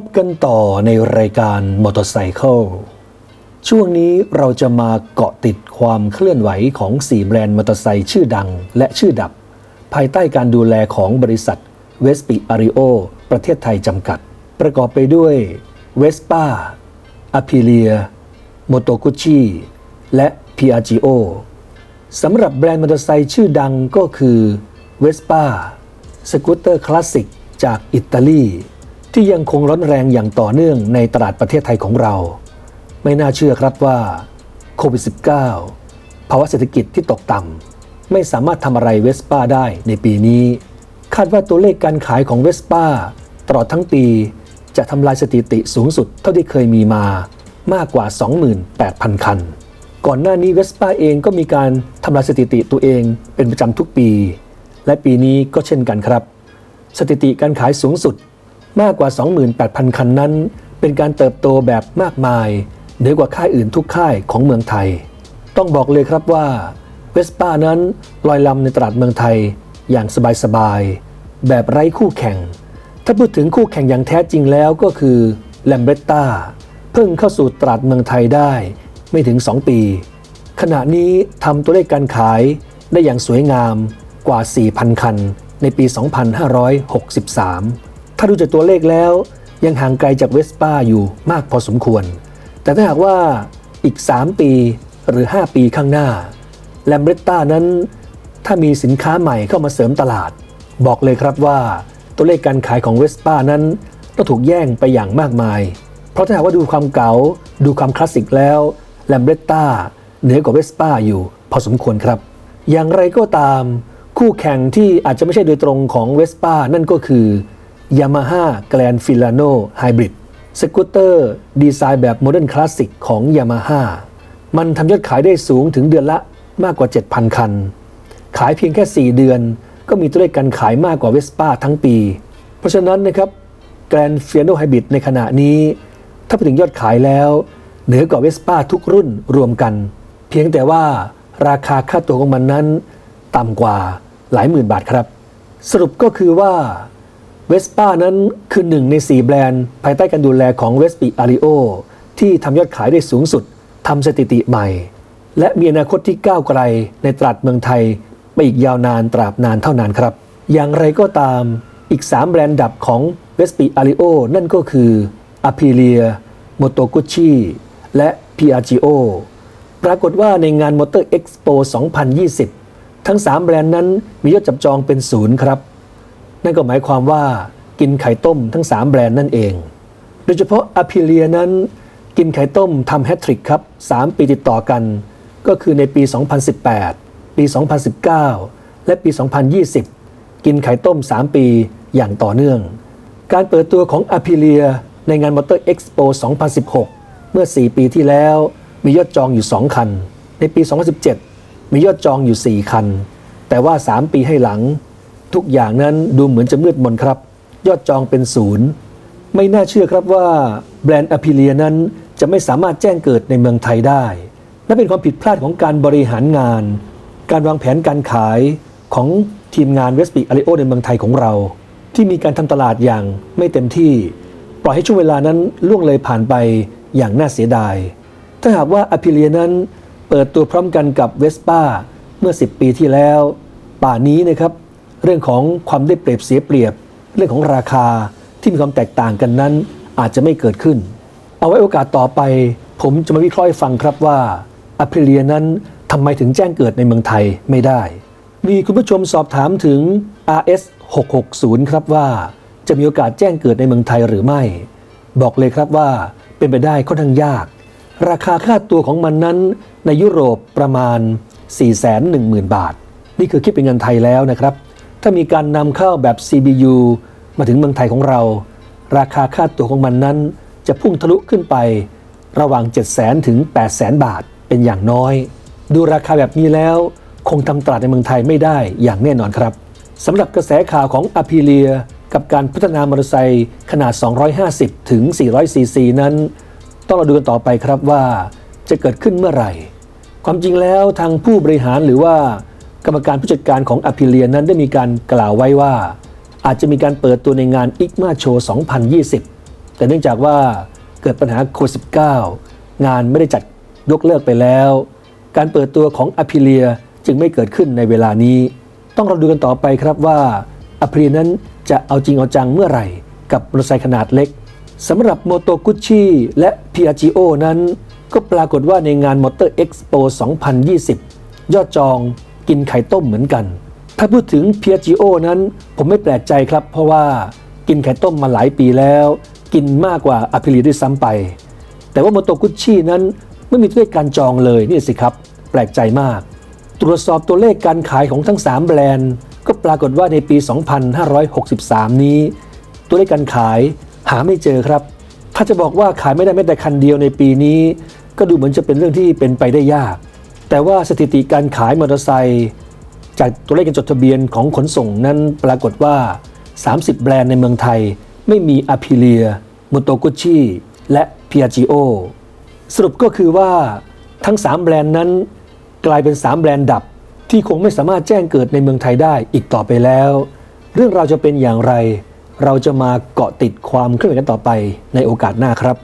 พบกันต่อในรายการมอเตอร์ไซค์ช่วงนี้เราจะมาเกาะติดความเคลื่อนไหวของ 4 แบรนด์มอเตอร์ไซค์ชื่อดังและชื่อดับ ภายใต้การดูแลของบริษัทเวสปิอาริโอประเทศไทยจำกัด ประกอบไปด้วยเวสป้าอ p ิเลียโมโตกุชิและ Piaggio สำหรับแบรนด์มอเตอร์ไซค์ชื่อดังก็คือเวสป้าสกูตเตอร์คลาสสิกจากอิตาลี ที่ยังคงร้อนแรงอย่างต่อเนื่องในตลาดประเทศไทยของเรา ไม่น่าเชื่อครับว่าโควิด -19 ภาวะเศรษฐกิจที่ตกต่ำไม่สามารถทำอะไรเวสป้าได้ในปีนี้ คาดว่าตัวเลขการขายของเวสป้าตลอดทั้งปี จะทำลายสถิติสูงสุดเท่าที่เคยมีมามากกว่า 28,000 คัน ก่อนหน้านี้เวสป้าเองก็มีการทำลายสถิติตัวเองเป็นประจำทุกปี และปีนี้ก็เช่นกันครับ สถิติการขายสูงสุด มากกว่า 28,000 คันนั้น เป็นการเติบโตแบบมากมายเหนือกว่าค่ายอื่นทุกค่ายของเมืองไทย ต้องบอกเลยครับว่าเวสป้านั้นลอยลำในตลาดเมืองไทยอย่างสบายๆ แบบไร้คู่แข่ง ถ้าพูดถึงคู่แข่งอย่างแท้จริงแล้วก็คือแลมเบรตตาเพิ่งเข้าสู่ตลาดเมืองไทยได้ไม่ถึง 2 ปี ขณะนี้ทำตัวเลขการขายได้อย่างสวยงามกว่า 4,000 คันในปี 2563 ถ้าดูจากตัวเลขแล้ว ยังห่างไกลจากเวสป้าอยู่มากพอสมควร แต่ถ้าหากว่าอีก 3 ปีหรือ 5 ปีข้างหน้าแลมเบรตตานั้น ถ้ามีสินค้าใหม่เข้ามาเสริมตลาด บอกเลยครับว่าตัวเลขการขายของเวสป้านั้นต้องถูกแย่งไปอย่างมากมาย เพราะถ้าหากว่าดูความเก๋าดูความคลาสสิกแล้วแลมเบรตตาเหนือกว่าเวสป้าอยู่พอสมควรครับ อย่างไรก็ตาม คู่แข่งที่อาจจะไม่ใช่โดยตรงของเวสป้านั่นก็คือ Yamaha Grand Filano Hybrid สกูตเตอร์ดีไซน์แบบโมเดิร์นคลาสสิกของ Yamaha มันทำยอดขายได้สูงถึงเดือนละมากกว่า 7,000 คัน ขายเพียงแค่ 4 เดือน ก็มีตัวเลขการขายมากกว่าเวสป้าทั้งปี เพราะฉะนั้นนะครับ Grand Filano Hybrid ในขณะนี้ ถ้าไปถึงยอดขายแล้ว เหนือกว่าเวสป้าทุกรุ่นรวมกัน เพียงแต่ว่าราคาค่าตัวของมันนั้น ต่ำกว่าหลายหมื่นบาทครับ สรุปก็คือว่า เวสป้านั้นคือหนึ่งใน 4 แบรนด์ ภายใต้การดูแลของเวสปิอาริโอที่ทำยอดขายได้สูงสุดทำสถิติใหม่ และมีอนาคตที่ก้าวไกลในตลาดเมืองไทย ไปอีกยาวนานตราบนานเท่านานครับ อย่างไรก็ตามอีก 3 แบรนด์ดับของเวสปิอาริโอนั่นก็คืออ p ิเลียโมโตกุชิและ Piaggio ปรากฏว่าในงานมอเตอร์เอ็กซ์โป2020 ทั้ง 3 แบรนด์นั้นมียอดจับจองเป็นศูนย์ครับ นั่นก็หมายความว่ากินไข่ต้มทั้ง 3 แบรนด์นั่นเอง โดยเฉพาะอ p ิเลียนั้นกินไข่ต้มทำแฮตทริกครับ 3 ปีติดต่อกัน ก็คือในปี 2018 ปี 2019 และปี 2020 กินไข่ต้ม 3 ปีอย่างต่อเนื่อง การเปิดตัวของอ p ิเลียในงานมอเตอร์เอ็กซ์โป2016 เมื่อ 4 ปีที่แล้วมียอดจองอยู่ 2 คัน ในปี 2017 มียอดจองอยู่ 4 คัน แต่ว่า 3 ปีให้หลัง ทุกอย่างนั้นดูเหมือนจะมืดมนครับ ยอดจองเป็นศูนย์ ไม่น่าเชื่อครับว่าแบรนด์อ p ิเลียนั้นจะไม่สามารถแจ้งเกิดในเมืองไทยได้และเป็นความผิดพลาดของการบริหารงาน การวางแผนการขายของทีมงานเวสปิอาริโอในเมืองไทยของเรา ที่มีการทำตลาดอย่างไม่เต็มที่ ปล่อยให้ช่วงเวลานั้นล่วงเลยผ่านไปอย่างน่าเสียดาย ถ้าหากว่าอ p ิเลียนั้นเปิดตัวพร้อมกันกับเวสป้าเมื่อ 10 ปีที่แล้ว ป่านี้นะครับ เรื่องของความได้เปรียบเสียเปรียบ เรื่องของราคาที่มีความแตกต่างกันนั้น อาจจะไม่เกิดขึ้น เอาไว้โอกาสต่อไป ผมจะมาวิเคราะห์ฟังครับว่าอ p ิเลียนั้นทำไมถึงแจ้งเกิดในเมืองไทยไม่ได้ มีคุณผู้ชมสอบถามถึง RS 660 ครับว่า จะมีโอกาสแจ้งเกิดในเมืองไทยหรือไม่ บอกเลยครับว่าเป็นไปได้ค่อนข้างยาก ราคาค่าตัวของมันนั้นในยุโรปประมาณ 410,000 บาท นี่คือคิดเป็นเงินไทยแล้วนะครับ ถ้ามีการนำเข้าแบบ CBU มาถึงเมืองไทยของเรา ราคาค่าตัวของมันนั้น จะพุ่งทะลุขึ้นไประหว่าง 700,000 ถึง 800,000 บาทเป็นอย่างน้อย ดูราคาแบบนี้แล้ว คงทำตลาดในเมืองไทยไม่ได้อย่างแน่นอนครับสำหรับกระแสข่าวของอ p ิเลียกับการพัฒนามอเตอร์ไซค์ขนาด 250 ถึง 400 ซีซีนั้น ต้องเราดูกันต่อไปครับว่าจะเกิดขึ้นเมื่อไหร่ ความจริงแล้วทางผู้บริหารหรือว่า กรรมการผู้จัดการของอ p ิเลียนั้นได้มีการกล่าวไว้ว่า อาจจะมีการเปิดตัวในงานอิกมาโชว์2020 แต่เนื่องจากว่าเกิดปัญหาโควิด -19 งานไม่ได้จัดยกเลิกไปแล้ว การเปิดตัวของอ p ิเลียจึงไม่เกิดขึ้นในเวลานี้ ต้องเราดูกันต่อไปครับว่าอ p ิเลียนั้นจะเอาจริงเอาจังเมื่อไหร่ กับมอเตอร์ไซค์ขนาดเล็กสำหรับโมโตกุชชี่และ Piaggio นั้น ก็ปรากฏว่าในงานมอเตอร์เอ็กซ์โป2020 ยอดจอง กินไข่ต้มเหมือนกัน ถ้าพูดถึง Piaggio นั้น ผมไม่แปลกใจครับ เพราะว่ากินไข่ต้มมาหลายปีแล้ว กินมากกว่าอ p ิลีด้วยซ้ำไป แต่ว่าโมโตกุชชี่นั้นไม่มีตัวเลขการจองเลยนี่สิครับ แปลกใจมาก ตรวจสอบตัวเลขการขายของทั้ง 3 แบรนด์ ก็ปรากฏว่าในปี 2563 นี้ ตัวเลขการขายหาไม่เจอครับ ถ้าจะบอกว่าขายไม่ได้แม้แต่คันเดียวในปีนี้ ก็ดูเหมือนจะเป็นเรื่องที่เป็นไปได้ยาก แต่ว่าสถิติการขายมอเตอร์ไซค์จากตัวเลขการจดทะเบียนของขนส่งนั้นปรากฏว่า 30 แบรนด์ในเมืองไทย ไม่มีอ p ิเลียม o โตกุชชี่และ Piaggio สรุปก็คือว่าทั้ง 3 แบรนด์นั้น กลายเป็น 3 แบรนด์ดับที่คงไม่สามารถแจ้งเกิดในเมืองไทยได้อีกต่อไปแล้ว เรื่องราวจะเป็นอย่างไร เราจะมาเกาะติดความเคลื่อนไหวกันต่อไปในโอกาสหน้าครับ